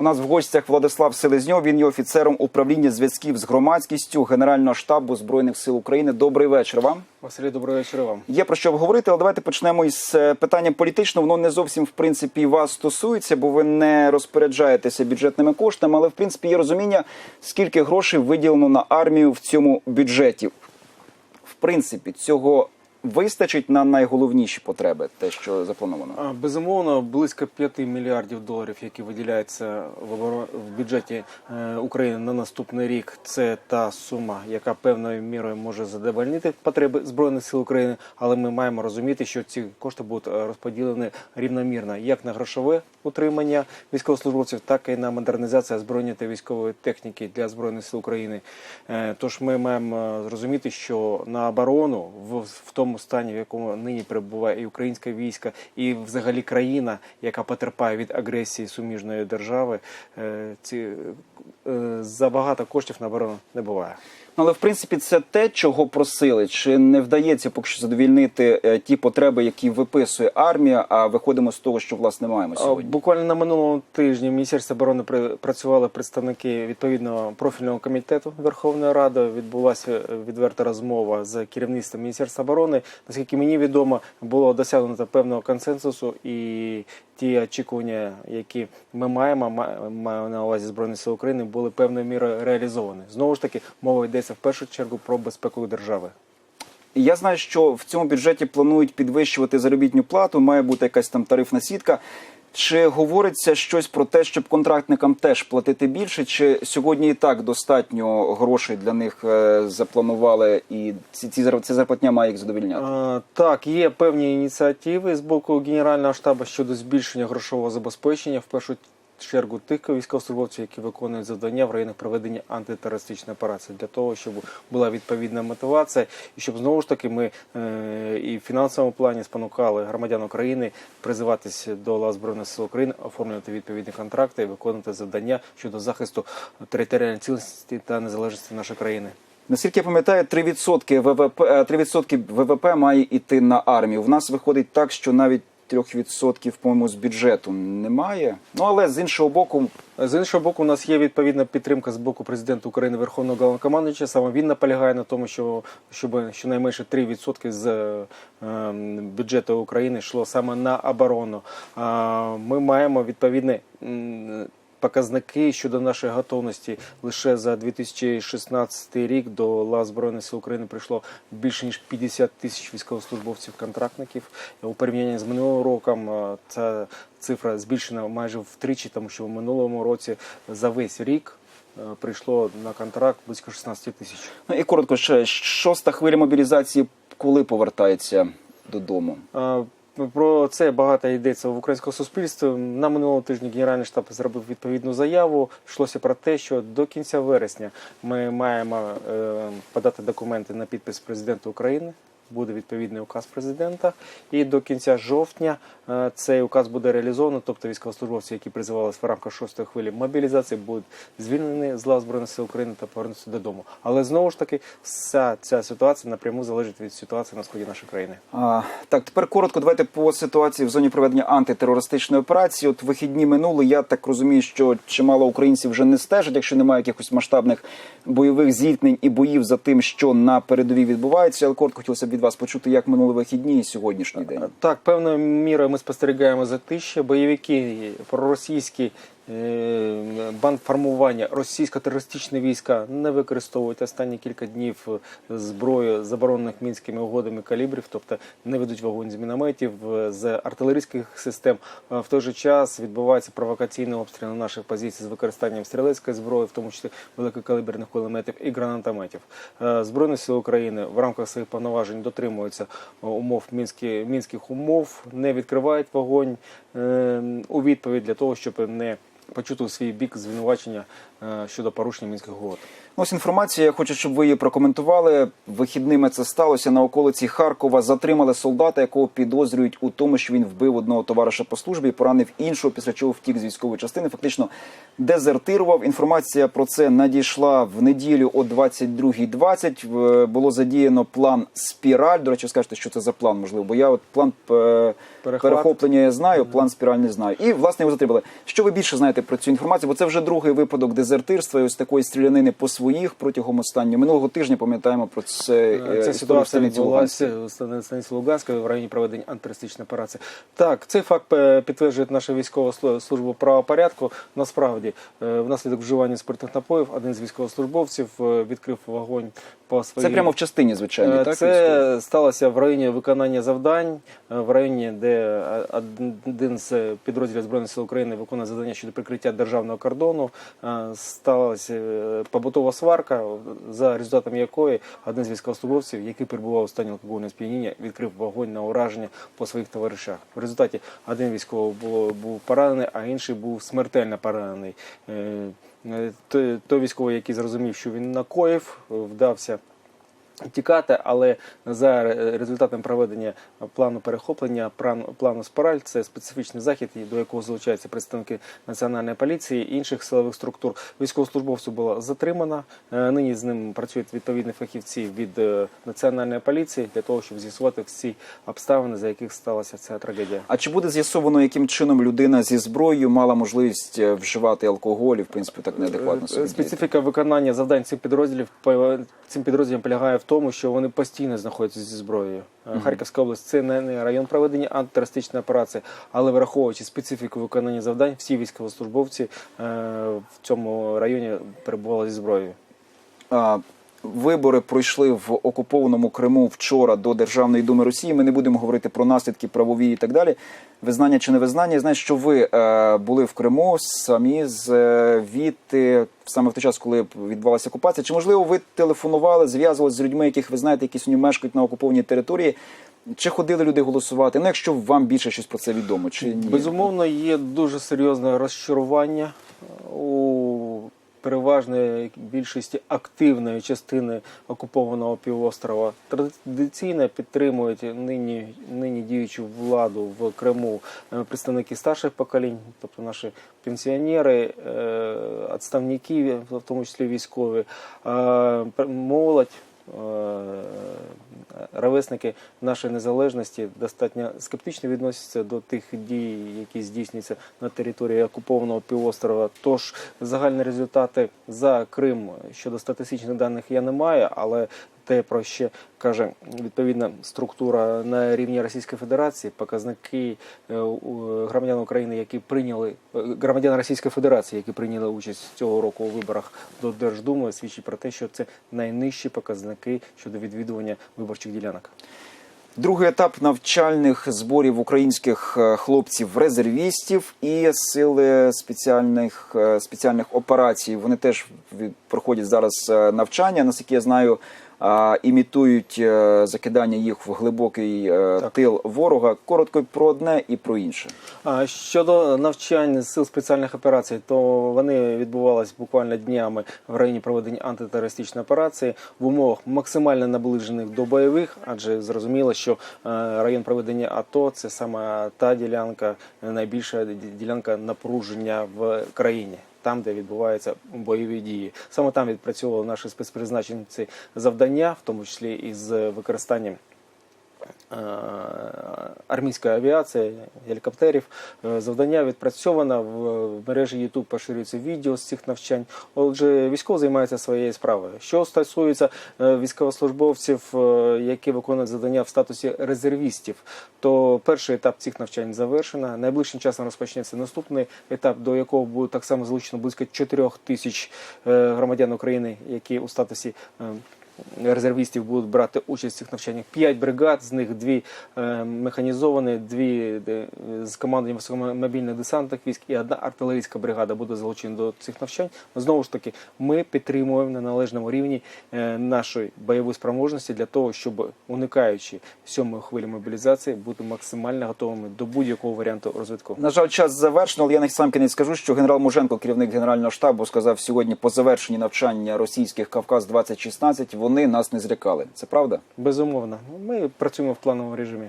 У нас в гостях Владислав Селезньов. Він є офіцером управління зв'язків з громадськістю Генерального штабу збройних сил України. Добрий вечір вам. Василій, доброго вечора вам. Є про що обговорити, але давайте почнемо із е, питання політичного. Воно не зовсім в принципі вас стосується, бо ви не розпоряджаєтеся бюджетними коштами. Але в принципі є розуміння, скільки грошей виділено на армію в цьому бюджеті. В принципі, цього вистачить на найголовніші потреби, те, що заплановано. Безумовно, близько 5 мільярдів доларів, які виділяються в оборо- в бюджеті е, України на наступний рік. Це та сума, яка певною мірою може задовольнити потреби збройних сил України. Але ми маємо розуміти, що ці кошти будуть е, розподілені рівномірно як на грошове утримання військовослужбовців, так і на модернізацію озброєння та військової техніки для збройних сил України. Е, Тож ми маємо зрозуміти, що на оборону в тому стані, в якому нині перебуває і українське військо, і взагалі країна, яка потерпає від агресії суміжної держави, е, ці е, забагато коштів на оборону не буває. Ну, Але в принципі це те, чого просили. Чи не вдається поки що задовільнити е, ті потреби, які виписує армія? А виходимо з того, що власне маємо сьогодні. Буквально на минулому тижні в Міністерстві оборони працювали представники відповідного профільного комітету Верховної Ради. Відбулася е, відверта розмова з керівництвом Міністерства оборони. Наскільки мені відомо, було досягнуто певного консенсусу і ті очікування, які ми маємо, ма- маю на увазі Збройних сил України, були певною мірою реалізовані. Знову ж таки, мова йдеться в першу чергу про безпеку держави. Я знаю, що в цьому бюджеті планують підвищувати заробітну плату, має бути якась там тарифна сітка. Чи говориться щось про те, щоб контрактникам теж платити більше? Чи сьогодні і так достатньо грошей для них е, запланували, і ці, ці ця зарплатня має їх задовільняти? А, Так, є певні ініціативи з боку Генерального штабу щодо збільшення грошового забезпечення в першу чергу тих військовослужбовців, які виконують завдання в районах проведення антитерористичної операції, для того, щоб була відповідна мотивація, і щоб знову ж таки ми е, і в фінансовому плані спонукали громадян України призиватися до лав збройних сил України, оформлювати відповідні контракти і виконувати завдання щодо захисту територіальної цілісності та незалежності нашої країни. Наскільки я пам'ятаю, 3% ВВП, е, 3% ВВП має йти на армію. В нас виходить так, що навіть 3% по-моєму, з бюджету немає. Ну але з іншого боку, З іншого боку, у нас є відповідна підтримка з боку президента України Верховного Головнокомандуюча. Саме він наполягає на тому, що щоб щонайменше 3% з е, бюджету України йшло саме на оборону. А, Ми маємо відповідний показники щодо нашої готовності. Лише за 2016 рік до лав Збройних сил України прийшло більше ніж 50 тисяч військовослужбовців-контрактників. У порівнянні з минулим роком ця цифра збільшена майже втричі, тому що в минулому році за весь рік прийшло на контракт близько 16 тисяч. ну і коротко, ще шоста хвиля мобілізації коли повертається додому? Е, Про це багато йдеться в українському суспільстві. На минулому тижні Генеральний штаб зробив відповідну заяву. Йшлося про те, що до кінця вересня ми маємо е, подати документи на підпис президента України. Буде відповідний указ президента, і до кінця жовтня е, цей указ буде реалізовано. Тобто військовослужбовці, які призивалися в рамках шостої хвилі мобілізації, будуть звільнені з лав збройних сил України та повернуться додому. Але знову ж таки, вся ця ситуація напряму залежить від ситуації на сході нашої країни. А, так, тепер коротко давайте по ситуації в зоні проведення антитерористичної операції. От вихідні минули. Я так розумію, що чимало українців вже не стежать, якщо немає якихось масштабних бойових зіткнень і боїв за тим, що на передовій відбувається. Але коротко хотілося б від вас почути, як минули вихідні і сьогоднішній день. Так, певною мірою ми спостерігаємо за тиші Бойовики проросійські е, бандформування, російсько-терористичні війська не використовують останні кілька днів зброю заборонених мінськими угодами калібрів, тобто не ведуть вогонь з мінометів, е, з артилерійських систем. Е, В той же час відбувається провокаційний обстріл на наших позицій з використанням стрілецької зброї, в тому числі великокаліберних кулеметів і гранатометів. Е, Збройні сили України в рамках своїх повноважень дотримуються е, умов мінські, мінських умов, не відкривають вогонь е, у відповідь для того, щоб не почути свій бік звинувачення е, щодо порушення мінських угод. Ось інформація. Я хочу, щоб ви її прокоментували. Вихідними це сталося на околиці Харкова. Затримали солдата, якого підозрюють у тому, що він вбив одного товариша по службі, поранив іншого, після чого втік з військової частини. Фактично дезертирував. Інформація про це надійшла в неділю о 22.20. В- Було задіяно план спіраль. До речі, скажете, що це за план, можливо, бо я от план е, перехоплення я знаю, план спіраль не знаю. І власне його затримали. Що ви більше знаєте про цю інформацію? Бо це вже другий випадок дезертирства і ось такої стрілянини по своїх протягом останнього минулого тижня. Пам'ятаємо про це. е, Ця ситуація відбулася в станиці Луганської в районі проведення антитерористичної операції. Так, цей факт е, підтверджує наша військова слу- служба правопорядку. Насправді, е, внаслідок вживання спиртних напоїв один з військовослужбовців е, відкрив вогонь по своїй Це прямо в частині, звичайно. Е, так Це сталося в районі виконання завдань, е, в районі, де е, один з підрозділів Збройних сил України виконує завдання щодо прикриття державного кордону. Е, Сталася е, побутова сварка, за результатами якої один з військовослужбовців, який перебував у стані алкогольного сп'яніння, відкрив вогонь на ураження по своїх товаришах. В результаті один військовий був поранений, а інший був смертельно поранений. Е, той військовий, який зрозумів, що він накоїв, вдався тікати, але за ре- результатом проведення плану перехоплення, плану, спираль, це специфічний захід, до якого залучаються представники національної поліції інших силових структур. Військовослужбовцю було затримано. Е, Нині з ним працюють відповідні фахівці від е, національної поліції для того, щоб з'ясувати всі обставини, за яких сталася ця трагедія. А чи буде з'ясовано, яким чином людина зі зброєю мала можливість е, вживати алкоголь і в принципі так неадекватно? Специфіка виконання завдань цих підрозділів цим підрозділам полягає в тому, що вони постійно знаходяться зі зброєю. Е, Харківська область це не, район проведення антитерористичної операції, але враховуючи специфіку виконання завдань, всі військовослужбовці е, в цьому районі перебували зі зброєю. Вибори пройшли в окупованому Криму вчора до Державної думи Росії. Ми не будемо говорити про наслідки правові і так далі. Визнання чи не визнання. Знаю, що ви е, були в Криму самі звідти саме в той час, коли відбувалася окупація. Чи можливо ви телефонували, зв'язувалися з людьми, яких ви знаєте, які сьогодні мешкають на окупованій території? Чи ходили люди голосувати? Ну, якщо вам більше щось про це відомо, чи ні? Безумовно, є дуже серйозне розчарування у переважної більшості активної частини окупованого півострова. Традиційно підтримують нині, нині діючу владу в Криму е, представники старших поколінь, тобто наші пенсіонери, е, відставники, в тому числі військові, е, молодь. Е, ровесники нашої незалежності достатньо скептично відносяться до тих дій, які здійснюються на території окупованого півострова. Тож загальні результати за Крим щодо статистичних даних я не маю, але те, про що каже відповідна структура на рівні Російської Федерації, показники е, громадян України, які прийняли е, громадян Російської Федерації, які прийняли участь цього року у виборах до Держдуми, свідчить про те, що це найнижчі показники щодо відвідування виборчих ділянок. Другий етап навчальних зборів українських е, хлопців-резервістів і сили спеціальних спеціальних операцій. Вони теж проходять зараз навчання. Наскільки я знаю, а, імітують е, закидання їх в глибокий е, Так. тил ворога. Коротко про одне і про інше. А щодо навчань сил спеціальних операцій, то вони відбувалися буквально днями в районі проведення антитерористичної операції в умовах максимально наближених до бойових, адже зрозуміло, що е, район проведення АТО це саме та ділянка, найбільша ділянка напруження в країні. Там, де відбуваються бойові дії, саме там відпрацьовували наші спецпризначенці завдання, в тому числі із використанням е, армійської авіації, гелікоптерів. Е, Завдання відпрацьовано в мережі YouTube поширюється відео з цих навчань. Отже, військово займається своєю справою. Що стосується е, військовослужбовців, які виконують завдання в статусі резервістів, то перший етап цих навчань завершено. Найближчим часом розпочнеться наступний етап, до якого буде так само залучено близько 4 тисяч громадян України, які у статусі резервістів будуть брати участь в цих навчаннях. П'ять бригад, з них дві е, механізовані, дві з командою високомобільних десантних військ і одна артилерійська бригада буде залучена до цих навчань. Знову ж таки, ми підтримуємо на належному рівні е, нашої бойової спроможності для того, щоб уникаючи сьомої хвилі мобілізації, бути максимально готовими до будь-якого варіанту розвитку. На жаль, час завершено, але я на сам кінець скажу, що генерал Муженко, керівник генерального штабу, сказав сьогодні по завершенні навчання російських Кавказ 2016 вони нас не злякали. Це правда? Безумовно, ми працюємо в плановому режимі.